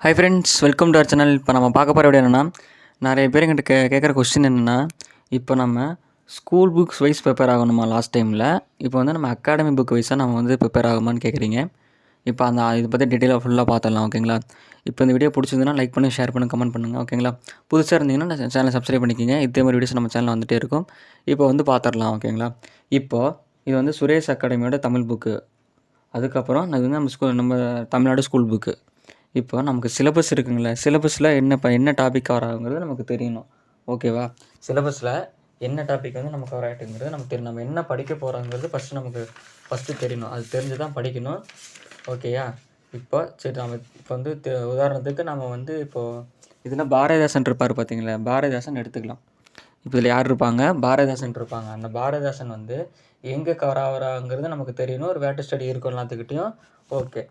Hi friends welcome to our channel இப்போ நம்ம பார்க்க போகிற வீடியோ என்னென்னா நிறைய பேர் எங்கிட்ட கே கேட்குற கொஸ்டின் என்னென்னா இப்போ நம்ம ஸ்கூல் புக்ஸ் வைஸ் ப்ரிப்பேர் ஆகணுமா லாஸ்ட் டைமில் இப்போ வந்து நம்ம அகாடமி புக் வைஸாக நம்ம வந்து ப்ரிப்பேர் ஆகுமான்னு கேட்குறீங்க இப்போ அந்த இதை பற்றி டீட்டெயிலாக ஃபுல்லாக பார்த்துடலாம் ஓகேங்களா இப்போ இந்த வீடியோ பிடிச்சிருந்துன்னா லைக் பண்ணி ஷேர் பண்ணி கமெண்ட் பண்ணுங்கள் ஓகேங்களா புதுசாக இருந்தீங்கன்னா சேனலை சப்ஸ்கிரைப் பண்ணிக்கிங்க. இதே மாதிரி வீடியோஸ் நம்ம சேனலில் வந்துகிட்டே இருக்கும். இப்போ வந்து பார்த்துடலாம் ஓகேங்களா இப்போது இது வந்து சுரேஷ் அகாடமியோட தமிழ் புக்கு அதுக்கப்புறம் அது வந்து நம்ம ஸ்கூல் நம்ம தமிழ்நாடு ஸ்கூல் புக்கு இப்போ நமக்கு சிலபஸ் இருக்குங்களே சிலபஸில் என்ன இப்போ என்ன டாபிக் வராங்கிறது நமக்கு தெரியணும். ஓகேவா சிலபஸில் என்ன டாபிக் வந்து நமக்கு கவர் ஆகிட்டுங்கிறது நமக்கு தெரியும் நம்ம என்ன படிக்க போகிறோங்கிறது ஃபஸ்ட்டு நமக்கு ஃபஸ்ட்டு தெரியணும். அது தெரிஞ்சு தான் படிக்கணும் ஓகேயா இப்போ சரி நம்ம இப்போ வந்து தெ- உதாரணத்துக்கு நம்ம வந்து இப்போது இதில் பாரதிதாசன் இருப்பார் பார்த்தீங்களா பாரதிதாசன் எடுத்துக்கலாம். இப்போ இதில் யார் இருப்பாங்க? பாரதிதாசன் இருப்பாங்க. அந்த பாரதிதாசன் வந்து எங்கே கவர் ஆகிறாங்கிறது நமக்கு தெரியணும். ஒரு வேட்டு ஸ்டடி இருக்கும் எல்லாத்துக்கிட்டையும் ஓகே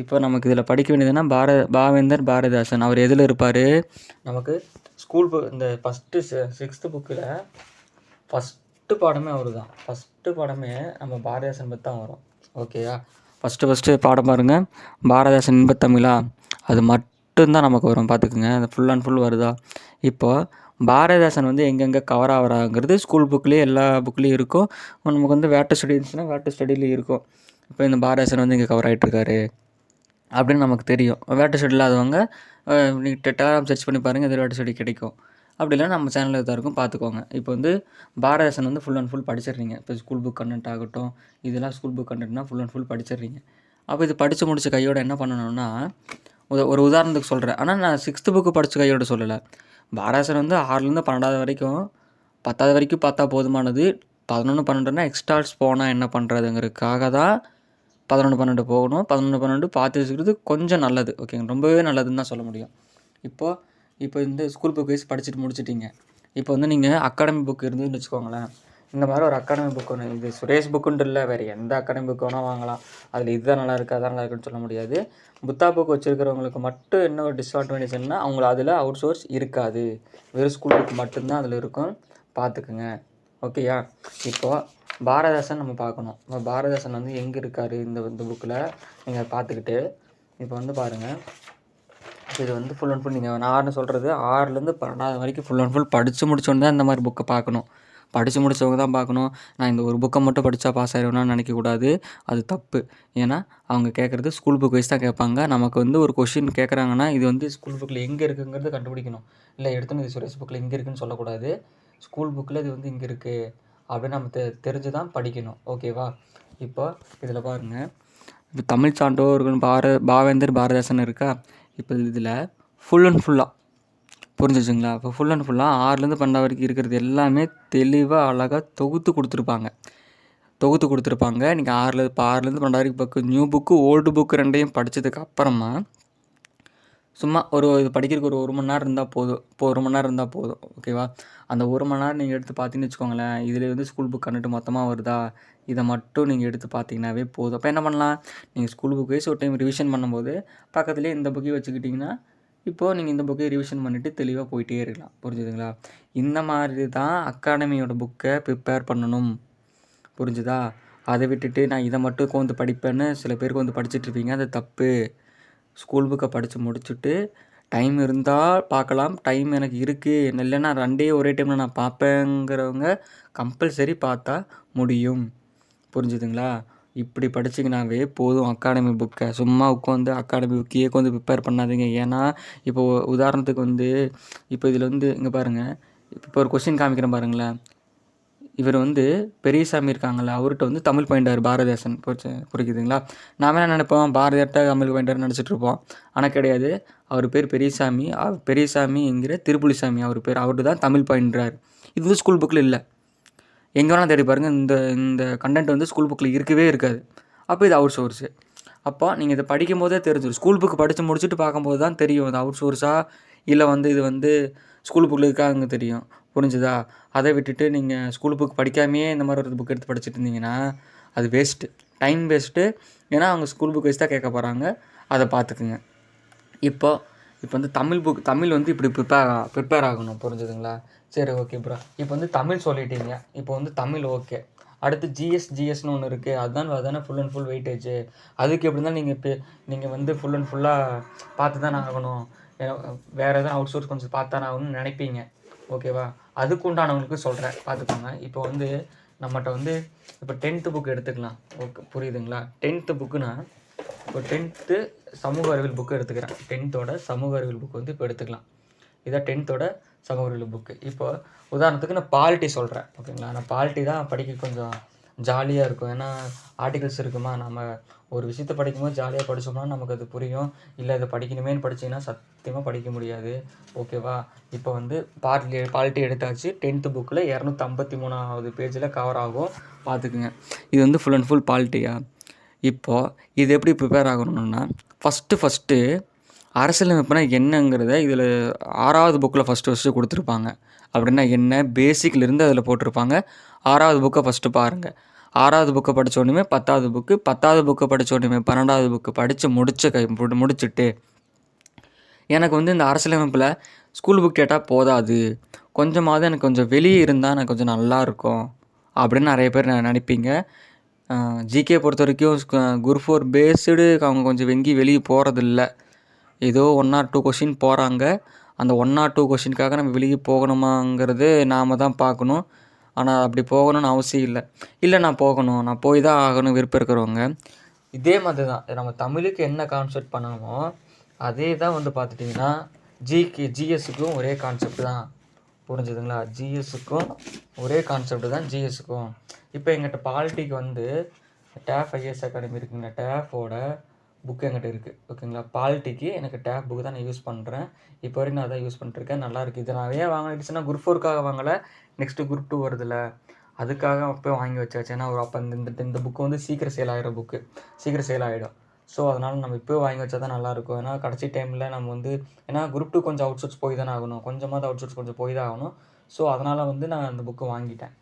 இப்போ நமக்கு இதில் படிக்க வேண்டியதுன்னா பார பாவேந்தர் பாரதிதாசன். அவர் எதில் இருப்பார்? நமக்கு ஸ்கூல் புக் இந்த ஃபஸ்ட்டு சிக்ஸ்த்து புக்கில் ஃபஸ்ட்டு பாடமே அவர் தான் ஃபஸ்ட்டு பாடமே நம்ம பாரதிதாசன் பற்றி தான் வரும். ஓகேயா ஃபஸ்ட்டு ஃபஸ்ட்டு பாடம் பாருங்கள் பாரதிதாசன் இன்பத்தமிழா அது மட்டும்தான் நமக்கு வரும் பார்த்துக்குங்க. அது ஃபுல் அண்ட் ஃபுல் வருதா? இப்போது பாரதிதாசன் வந்து எங்கெங்கே கவர் ஆகிறாங்கிறது ஸ்கூல் புக்லேயே எல்லா புக்லேயும் இருக்கும். நமக்கு வந்து வேட்ட இருந்துச்சுன்னா வேட்ட ஸ்டடியிலையும் இருக்கும். இப்போ இந்த பாரதிதாசன் வந்து இங்கே கவர் ஆகிட்டுருக்காரு அப்படின்னு நமக்கு தெரியும். வேட்ட ஸ்டடி இல்லாதவங்க நீங்கள் டெலகிராம் சர்ச் பண்ணி பாருங்கள் எதிர் வேட்ட ஸ்டடி கிடைக்கும். அப்படி இல்லைனா நம்ம சேனலில் தான் இருக்கும் பார்த்துக்கோங்க இப்போ வந்து பாரதேசன் வந்து ஃபுல் அண்ட் ஃபுல் படிச்சிடுறீங்க. இப்போ ஸ்கூல் புக் கண்டென்ட் ஆகட்டும் இதெல்லாம் ஸ்கூல் புக் கண்டென்ட்னா ஃபுல் அண்ட் ஃபுல் படிச்சிடுறீங்க. அப்போ இது படித்து முடிச்ச கையோட என்ன பண்ணணும்னா ஒரு- ஒரு உதாரணத்துக்கு சொல்கிறேன் ஆனால் நான் சிக்ஸ்த்து புக்கு படித்த கையோட சொல்லலை. பாரதேசன் வந்து ஆறுலேருந்து பன்னெண்டாவது வரைக்கும் பத்தாவது வரைக்கும் பார்த்தா போதுமானது. பதினொன்று பன்னெண்டுனா எக்ஸ்ட்ராஸ் போனால் என்ன பண்ணுறதுங்கிறதுக்காக தான் பதினொன்று பன்னெண்டு போகணும். பதினொன்று பன்னெண்டு பார்த்து வச்சுக்கிறது கொஞ்சம் நல்லது. ஓகேங்க ரொம்பவே நல்லதுன்னு தான் சொல்ல முடியும். இப்போது இப்போ இந்த ஸ்கூல் புக் வைஸ் படிச்சுட்டு முடிச்சிட்டிங்க. இப்போ வந்து நீங்கள் அகாடமி புக் இருந்துன்னு வச்சுக்கோங்களேன். இந்த மாதிரி ஒரு அகாடமி புக் ஒன்று இது சுரேஷ் புக்குன்ட்டு இல்லை வேறு எந்த அகாடமி புக் வேணால் வாங்கலாம். அதில் இதுதான் நல்லா இருக்குது அதான் நல்லா இருக்குன்னு சொல்ல முடியாது. புத்தா புக் வச்சுருக்கிறவங்களுக்கு மட்டும் என்ன ஒரு டிஸ்அட்வான்டேஜ்னா அவங்கள அதில் அவுட் சோர்ஸ் இருக்காது. வெறும் ஸ்கூல் புக் மட்டும்தான் அதில் இருக்கும். பார்த்துக்குங்க. ஓகேயா இப்போது பாரதாசன் நம்ம பார்க்கணும். இப்போ பாரதாசன் வந்து எங்கே இருக்கார் இந்த இந்த புக்கில் நீங்கள் பார்த்துக்கிட்டு இப்போ வந்து பாருங்கள் இது வந்து ஃபுல் அண்ட் ஃபுல் நீங்கள் நான் சொல்கிறது ஆறுலேருந்து பன்னெண்டாவது வரைக்கும் ஃபுல் அண்ட் ஃபுல் படித்து முடிச்சோன்னு தான் இந்த மாதிரி புக்கை பார்க்கணும். படித்து முடித்தவங்க தான் பார்க்கணும். நான் இந்த ஒரு புக்கை மட்டும் படித்தா பாஸ் ஆகிடுவேன்னு நினைக்கக்கூடாது அது தப்பு. ஏன்னா அவங்க கேட்குறது ஸ்கூல் புக் வைஸ் தான் கேட்பாங்க. நமக்கு வந்து ஒரு கொஷின் கேட்குறாங்கன்னா இது வந்து ஸ்கூல் புக்கில் எங்கே இருக்குங்கிறது கண்டுபிடிக்கணும். இல்லை எடுத்துன்னு இது சுரேஷ் புக்கில் எங்கே இருக்குன்னு சொல்லக்கூடாது. ஸ்கூல் புக்கில் இது வந்து இங்கே இருக்குது அப்படின்னு நம்ம தெ தெரிஞ்சு தான் படிக்கணும் ஓகேவா இப்போ இதில் பாருங்கள் இப்போ தமிழ் சான்றோர்கள் பார பாவேந்தர் பாரதாசன் இருக்கா? இப்போ இதில் ஃபுல் அண்ட் ஃபுல்லாக புரிஞ்சிச்சுங்களா? இப்போ ஃபுல் அண்ட் ஃபுல்லாக ஆறுலேருந்து பன்னெண்டு வரைக்கும் இருக்கிறது எல்லாமே தெளிவாக அழகாக தொகுத்து கொடுத்துருப்பாங்க. தொகுத்து கொடுத்துருப்பாங்க. நீங்கள் ஆறுலேருந்து இப்போ ஆறுலேருந்து பன்னெண்டு வரைக்கும் book new book old book ரெண்டையும் படித்ததுக்கு அப்புறமா சும்மா ஒரு இது படிக்கிறதுக்கு ஒரு ஒரு மணி நேரம் இருந்தால் போதும். இப்போ ஒரு மணி நேரம் இருந்தால் போதும். ஓகேவா அந்த ஒரு மணி நேரம் நீங்கள் எடுத்து பார்த்தீங்கன்னு வச்சுக்கோங்களேன் இதில் வந்து ஸ்கூல் புக் கண்டுட்டு மொத்தமாக வருதா? இதை மட்டும் நீங்கள் எடுத்து பார்த்தீங்கன்னாவே போதும். அப்போ என்ன பண்ணலாம்? நீங்கள் ஸ்கூல் புக் வைஸ் ஒரு டைம் ரிவிஷன் பண்ணும்போது பக்கத்துலேயே இந்த புக்கையும் வச்சுக்கிட்டிங்கன்னா இப்போது நீங்கள் இந்த புக்கை ரிவிஷன் பண்ணிவிட்டு தெளிவாக போயிட்டே இருக்கலாம். புரிஞ்சுதுங்களா? இந்த மாதிரி தான் அகாடமியோட புக்கை ப்ரிப்பேர் பண்ணணும். புரிஞ்சுதா? அதை விட்டுட்டு நான் இதை மட்டும் வந்து படிப்பேன்னு சில பேருக்கு வந்து படிச்சுட்டு இருப்பீங்க. அது தப்பு. ஸ்கூல் புக்கை படித்து முடிச்சுட்டு டைம் இருந்தால் பார்க்கலாம். டைம் எனக்கு இருக்குது இல்லைன்னா ரெண்டே ஒரே டைமில் நான் பார்ப்பேங்கிறவங்க கம்பல்சரி பார்த்தா முடியும். புரிஞ்சுதுங்களா? இப்படி படிச்சிங்கனாவே போதும் அகாடமி புக்கை சும்மா உட்காந்து அகாடமி புக்கையே உட்காந்து ப்ரிப்பேர் பண்ணாதீங்க. ஏன்னா இப்போ உதாரணத்துக்கு வந்து இப்போ இதில் வந்து இங்கே பாருங்கள் இப்போ ஒரு கொஷின் காமிக்கிறேன் பாருங்களேன். இவர் வந்து பெரியசாமி இருக்காங்கல்ல அவர்கிட்ட வந்து தமிழ் பயின்றார் பாரதிதாசன். புரிச்சு புரிக்குதுங்களா நாம என்ன நினைப்போம்? பாரதியார்ட்ட தமிழ் பயின்றார் நினச்சிட்டு இருப்போம். ஆனால் கிடையாது. அவர் பேர் பெரியசாமி. பெரியசாமிங்கிற பெரியசாமி என்கிற திருப்புலிசாமி அவர் பேர். அவர்கிட்ட தான் தமிழ் பயின்றார். இது வந்து ஸ்கூல் புக்கில் இல்லை. எங்கே வேணால் தேடி பாருங்கள் இந்த இந்த கண்டென்ட் வந்து ஸ்கூல் புக்கில் இருக்கவே இருக்காது. அப்போ இது அவுட் சோர்ஸு அப்போ நீங்கள் இதை படிக்கும் போதே தெரிஞ்சிடும் ஸ்கூல் புக் படித்து முடிச்சுட்டு பார்க்கும்போது தான் தெரியும். அது அவுட் சோர்ஸா இல்லை வந்து இது வந்து ஸ்கூல் புக்கில் இருக்காங்க தெரியும். புரிஞ்சுதா? அதை விட்டுட்டு நீங்கள் ஸ்கூல் புக் படிக்காமையே இந்த மாதிரி ஒரு புக் எடுத்து படிச்சுட்டு இருந்தீங்கன்னா அது வேஸ்ட்டு டைம் வேஸ்ட்டு ஏன்னா அவங்க ஸ்கூல் புக் வச்சு தான் கேட்க போகிறாங்க அதை பார்த்துக்குங்க. இப்போ இப்போ வந்து தமிழ் புக் தமிழ் வந்து இப்படி ப்ரிப்பேர் ப்ரிப்பேர் ஆகணும். புரிஞ்சுதுங்களா? சரி ஓகே ப்ரோ இப்போ வந்து தமிழ் சொல்லிட்டீங்க. இப்போ வந்து தமிழ் ஓகே அடுத்து ஜிஎஸ் ஜிஎஸ்னு ஒன்று இருக்குது அதுதான் அதானே ஃபுல் அண்ட் ஃபுல் வெயிட்டேஜ் அதுக்கு எப்படி தான் நீங்கள் இப்போ நீங்கள் வந்து ஃபுல் அண்ட் ஃபுல்லாக பார்த்து தானே ஆகணும். ஏன்னா, வேறு எதாவது அவுட் சோர்ஸ் கொஞ்சம் பார்த்து தானே ஆகணும்னு நினைப்பீங்க. ஓகேவா? அதுக்கு உண்டானவங்களுக்கு சொல்கிறேன் பார்த்துக்கோங்க இப்போ வந்து நம்மகிட்ட வந்து இப்போ டென்த்து புக் எடுத்துக்கலாம். ஓகே புரியுதுங்களா? டென்த்து புக்குனா இப்போ டென்த்து சமூக அறிவியல் புக்கு எடுத்துக்கிறேன். டென்த்தோட சமூக அறிவியல் புக் வந்து இப்போ எடுத்துக்கலாம். இதான் டென்த்தோட சமூக அறிவியல் புக்கு இப்போ உதாரணத்துக்கு நான் பாலிட்டி சொல்கிறேன் ஓகேங்களா? நான் பாலிட்டி தான் படிக்க கொஞ்சம் ஜாலியாக இருக்கும். ஏன்னா ஆர்டிகல்ஸ் இருக்குமா? நம்ம ஒரு விஷயத்த படிக்கும்போது ஜாலியாக படித்தோம்னா நமக்கு அது புரியும். இல்லை அதை படிக்கணுமேன்னு படிச்சீங்கன்னா சத்தியமாக படிக்க முடியாது. ஓகேவா இப்போ வந்து பார்ட்டி பாலிட்டி எடுத்தாச்சு. டென்த்து புக்கில் இரநூத்தம்பத்தி மூணாவது பேஜில் கவர் ஆகும். பார்த்துக்குங்க. இது வந்து ஃபுல் அண்ட் ஃபுல் பாலிட்டியா இப்போது இது எப்படி ப்ரிப்பேர் ஆகணும்னா ஃபஸ்ட்டு ஃபஸ்ட்டு அரசியலமைப்புனா என்னங்கிறத இதில் ஆறாவது புக்கில் ஃபஸ்ட்டு ஃபஸ்ட்டு கொடுத்துருப்பாங்க. அப்படின்னா என்ன? பேசிக்லேருந்து அதில் போட்டிருப்பாங்க. ஆறாவது புக்கை ஃபஸ்ட்டு பாருங்கள் ஆறாவது புக்கை படிச்ச உடனே பத்தாவது புக்கு பத்தாவது புக்கை படிச்ச உடனே பன்னெண்டாவது புக்கு படித்து முடிச்ச கை முடிச்சுட்டு எனக்கு வந்து இந்த அரசியலமைப்பில் ஸ்கூல் புக் கேட்டால் போதாது. கொஞ்சமாவது எனக்கு கொஞ்சம் வெளியே இருந்தால் எனக்கு கொஞ்சம் நல்லாயிருக்கும் அப்படின்னு நிறைய பேர் நினைப்பீங்க. ஜிகே பொறுத்த வரைக்கும் குரு ஃபோர் பேஸ்டு அவங்க கொஞ்சம் வெங்கி வெளியே போகிறதில்ல ஏதோ ஒன் ஆர் டூ கொஷின் போகிறாங்க அந்த ஒன் ஆர் டூ கொஷினுக்காக நம்ம வெளியே போகணுமாங்கிறது நாம் தான் பார்க்கணும். ஆனால் அப்படி போகணும்னு அவசியம் இல்லை. இல்லை நான் போகணும். நான் போய் தான் ஆகணும் விருப்பம் இருக்கிறவங்க. இதே மாதிரி தான் நம்ம தமிழுக்கு என்ன கான்செப்ட் பண்ணணுமோ அதே தான் வந்து பார்த்துட்டிங்கன்னா ஜிகே ஜிஎஸ்ஸுக்கும் ஒரே கான்செப்ட் தான். புரிஞ்சுதுங்களா? ஜிஎஸ்ஸுக்கும் ஒரே கான்செப்ட் தான் ஜிஎஸ்ஸுக்கும் இப்போ எங்கிட்ட பாலிட்டிக்கு வந்து டேஃப் ஐஎஸ் அகாடமி இருக்குங்க. டேஃபோட புக் என்கிட்ட இருக்குது ஓகேங்களா பாலிட்டிக்கு எனக்கு டேப் புக்கு தான் நான் யூஸ் பண்ணுறேன் இப்போ வரைக்கும் நான் அதான் யூஸ் பண்ணிட்டுருக்கேன் நல்லாயிருக்கு இது நான் ஏன் வாங்கிடுச்சுன்னா குரூப் ஃபோருக்காக வாங்கலை. நெக்ஸ்ட்டு குரூப் டூ வருதுல்ல அதுக்காக அப்போ வாங்கி வச்சாச்சு. ஏன்னா ஒரு அப்போ இந்த இந்த- இந்த புக்கு வந்து சீக்கிரம் சேல் ஆகிற புக்கு சீக்கிரம் சேல் ஆகிடும் ஸோ அதனால் நம்ம இப்போ வாங்கி வச்சா தான் நல்லாயிருக்கும் ஏன்னா கடைசி டைமில் நம்ம வந்து ஏன்னா குரூப் டூ கொஞ்சம் அவுட் சோர்ஸ் போய் தானே ஆகணும். கொஞ்சமாவது அவுட் சோர்ஸ் கொஞ்சம் போய் தான் ஆகணும். ஸோ அதனால் வந்து நான் அந்த புக்கு வாங்கிட்டேன்.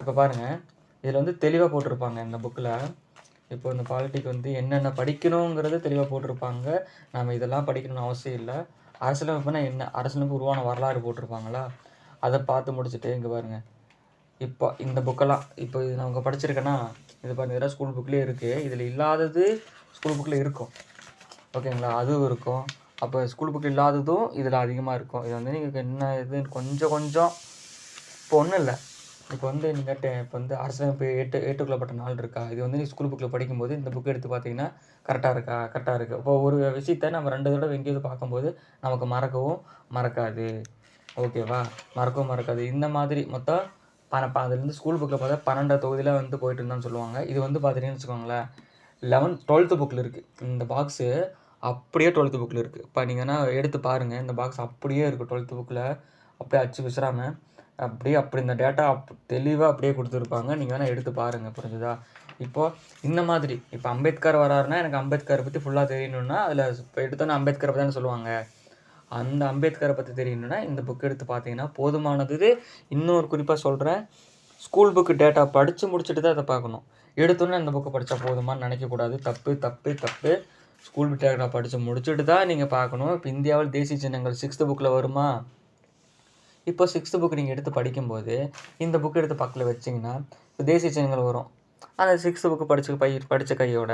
இப்போ பாருங்கள் இதில் வந்து தெளிவாக போட்டிருப்பாங்க இந்த புக்கில் இப்போ இந்த பாலிட்டிக் வந்து என்னென்ன படிக்கணுங்கிறது தெளிவாக போட்டிருப்பாங்க. நம்ம இதெல்லாம் படிக்கணும்னு அவசியம் இல்லை. அரசியலமைப்புனா என்ன? அரசியலமைப்பு உருவான வரலாறு போட்டிருப்பாங்களா? அதை பார்த்து முடிச்சுட்டு இங்கே பாருங்கள் இப்போ இந்த புக்கெல்லாம் இப்போ இது நான் படிச்சிருக்கேன்னா இது பாருங்கள் இதெல்லாம் ஸ்கூல் புக்லேயே இருக்குது இதில் இல்லாதது ஸ்கூல் புக்கில் இருக்கும். ஓகேங்களா? அதுவும் இருக்கும். அப்போ ஸ்கூல் புக்கில் இல்லாததும் இதில் அதிகமாக இருக்கும். இது வந்து நீங்கள் என்ன இது கொஞ்சம் கொஞ்சம் இப்போ ஒன்றும் இல்லை. இப்போ வந்து நீங்கள் டெ இப்போ வந்து அரசியலமைப்பு எட்டு ஏற்றுக்கொள்ளப்பட்ட நாள் இருக்கா? இது வந்து நீ ஸ்கூல் புக்கில் படிக்கும்போது இந்த புக் எடுத்து பார்த்தீங்கன்னா கரெக்டாக இருக்கா? கரெக்டாக இருக்குது இப்போ ஒரு விஷயத்த நம்ம ரெண்டு தடவை எங்கேயாவது பார்க்கும்போது நமக்கு மறக்கவும் மறக்காது. ஓகேவா மறக்கவும் மறக்காது. இந்த மாதிரி மொத்தம் பண ப அதுலேருந்து ஸ்கூல் புக்கில் பார்த்தா பன்னெண்டாவது தொகுதியில் வந்து போயிட்டு இருந்தான்னு சொல்லுவாங்க. இது வந்து பார்த்தீங்கன்னு வச்சுக்கோங்களேன் லெவன்த் டுவெல்த்து புக்கில் இருக்குது இந்த பாக்ஸு அப்படியே டுவெல்த்து புக்கில் இருக்குது இப்போ நீங்கன்னா எடுத்து பாருங்கள் இந்த பாக்ஸ் அப்படியே இருக்குது டுவெல்த்து புக்கில் அப்படியே அச்சு விசிறாமல் அப்படியே அப்படி இந்த டேட்டா தெளிவாக அப்படியே கொடுத்துருப்பாங்க. நீங்கள் வேணால் எடுத்து பாருங்கள் புரிஞ்சுதா? இப்போது இந்த மாதிரி இப்போ அம்பேத்கர் வராருன்னா எனக்கு அம்பேத்கரை பற்றி ஃபுல்லாக தெரியணும்னா அதில் இப்போ எடுத்தோன்னே அம்பேத்கரை பற்றி சொல்லுவாங்க. அந்த அம்பேத்கரை பற்றி தெரியணும்னா இந்த புக் எடுத்து பார்த்தீங்கன்னா போதுமானது இன்னொரு குறிப்பாக சொல்கிறேன் ஸ்கூல் புக்கு டேட்டா படித்து முடிச்சுட்டு தான் அதை பார்க்கணும். எடுத்தோன்னே அந்த புக்கை படித்தா போதுமான்னு நினைக்கக்கூடாது. தப்பு தப்பு தப்பு. ஸ்கூல் டேட்டா படித்து முடிச்சுட்டு தான் நீங்கள் பார்க்கணும். இப்போ இந்தியாவில் தேசிய சின்னங்கள் சிக்ஸ்த்து புக்கில் வருமா? இப்போ சிக்ஸ்த்து புக் நீங்கள் எடுத்து படிக்கும்போது இந்த புக் எடுத்து பக்கத்தில் வச்சிங்கன்னா இப்போ தேசிய சின்னங்கள் வரும். அந்த சிக்ஸ்த்து புக்கு படிச்சு பை படித்த கையோட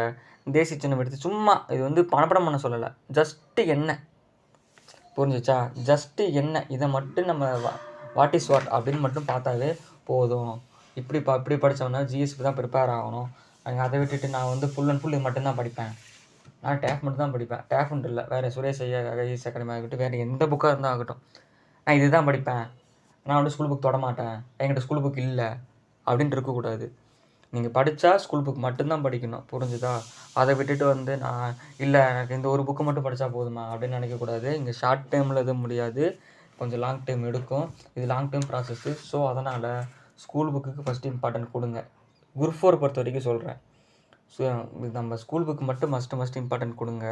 தேசிய சின்னம் எடுத்து சும்மா இது வந்து பணப்படம் பண்ண சொல்லலை. ஜஸ்ட்டு என்ன புரிஞ்சிச்சா? ஜஸ்ட்டு என்ன இதை மட்டும் நம்ம வாட் இஸ் வாட் அப்படின்னு மட்டும் பார்த்தாவே போதும். இப்படி ப இப்படி படித்தோம்னா ஜிஎஸ்க்கு தான் ப்ரிப்பேர் ஆகணும். அங்கே அதை விட்டுட்டு நான் வந்து ஃபுல் அண்ட் ஃபுல் இது மட்டும்தான் படிப்பேன். நான் டேஃப் மட்டும் தான் படிப்பேன் டேஃப்ன்ட்டு இல்லை. வேறு சுரேஷ் ஐயா ஐஎஸ் அகாடமி ஆகட்டும் வேறு எந்த புக்காக இருந்தால் ஆகட்டும் நான் இதுதான் படிப்பேன். நான் வந்து ஸ்கூல் புக் தொடமாட்டேன். என்கிட்ட ஸ்கூல் புக் இல்லை. அப்படின்ட்டு இருக்கக்கூடாது. நீங்கள் படித்தா ஸ்கூல் புக் மட்டும்தான் படிக்கணும். புரிஞ்சுதா? அதை விட்டுட்டு வந்து நான் இல்லை எனக்கு இந்த ஒரு புக்கு மட்டும் படித்தா போதுமா? அப்படின்னு நினைக்கக்கூடாது. இங்கே ஷார்ட் டைமில் எதுவும் முடியாது. கொஞ்சம் லாங் டைம் எடுக்கும். இது லாங் டைம் ப்ராசஸ்ஸு ஸோ அதனால் ஸ்கூல் புக்குக்கு ஃபஸ்ட் இம்பார்ட்டன்ட் கொடுங்க. குரூப் ஃபோர் பொறுத்த வரைக்கும் சொல்கிறேன் ஸோ இது நம்ம ஸ்கூல் புக்கு மட்டும் மஸ்ட்டு மஸ்ட் இம்பார்ட்டன்ட் கொடுங்க.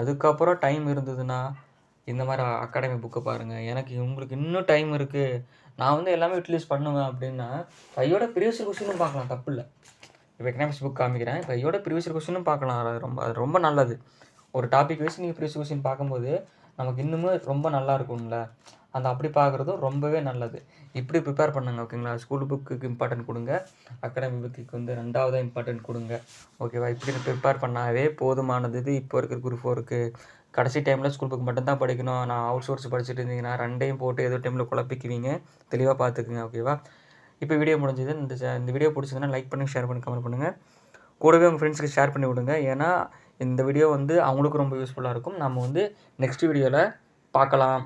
அதுக்கப்புறம் டைம் இருந்ததுன்னா இந்த மாதிரி அகாடமி புக்கை பாருங்கள் எனக்கு உங்களுக்கு இன்னும் டைம் இருக்குது நான் வந்து எல்லாமே யூட்டிலைஸ் பண்ணுவேன் அப்படின்னா கையோட ப்ரீவியஸ் கொஸ்டினும் பார்க்கலாம். தப்பு இல்லை. இப்போ எக்கனாமிக்ஸ் புக் காமிக்கிறேன். கையோட ப்ரீவியஸ் கொஸ்டினும் பார்க்கலாம். அது ரொம்ப அது ரொம்ப நல்லது. ஒரு டாபிக் வைஸ் நீங்கள் ப்ரீவியஸ் கொஸ்டின் பார்க்கும்போது நமக்கு இன்னுமே ரொம்ப நல்லா இருக்கும்ல. அந்த அப்படி பார்க்குறதும் ரொம்பவே நல்லது. இப்படி ப்ரிப்பேர் பண்ணுங்க ஓகேங்களா ஸ்கூல் புக்குக்கு இம்பார்ட்டன்ட் கொடுங்க. அகாடமி புக்குக்கு வந்து ரெண்டாவதாக இம்பார்ட்டன்ட் கொடுங்க. ஓகேவா இப்படி ப்ரிப்பேர் பண்ணாவே போதுமானது. இது இப்போ இருக்கிற குரூப் ஃபோருக்கு கடைசி டைமில் ஸ்கூல் புக் மட்டும்தான் படிக்கணும். நான் அவுட் சோர்ஸ் படிச்சுட்டு இருந்தீங்கன்னா ரெண்டையும் போட்டு ஏதோ டைமில் குழப்பிக்குவீங்க. தெளிவாக பார்த்துக்குங்க ஓகேவா இப்போ வீடியோ முடிஞ்சது. இந்த இந்த வீடியோ பிடிச்சதுன்னா லைக் பண்ணி ஷேர் பண்ணி கமெண்ட் பண்ணுங்கள் கூடவே உங்கள் ஃப்ரெண்ட்ஸ்க்கு ஷேர் பண்ணி விடுங்க. ஏன்னா இந்த வீடியோ வந்து அவங்களுக்கும் ரொம்ப யூஸ்ஃபுல்லாக இருக்கும். நம்ம வந்து நெக்ஸ்ட் வீடியோவில் பார்க்கலாம்.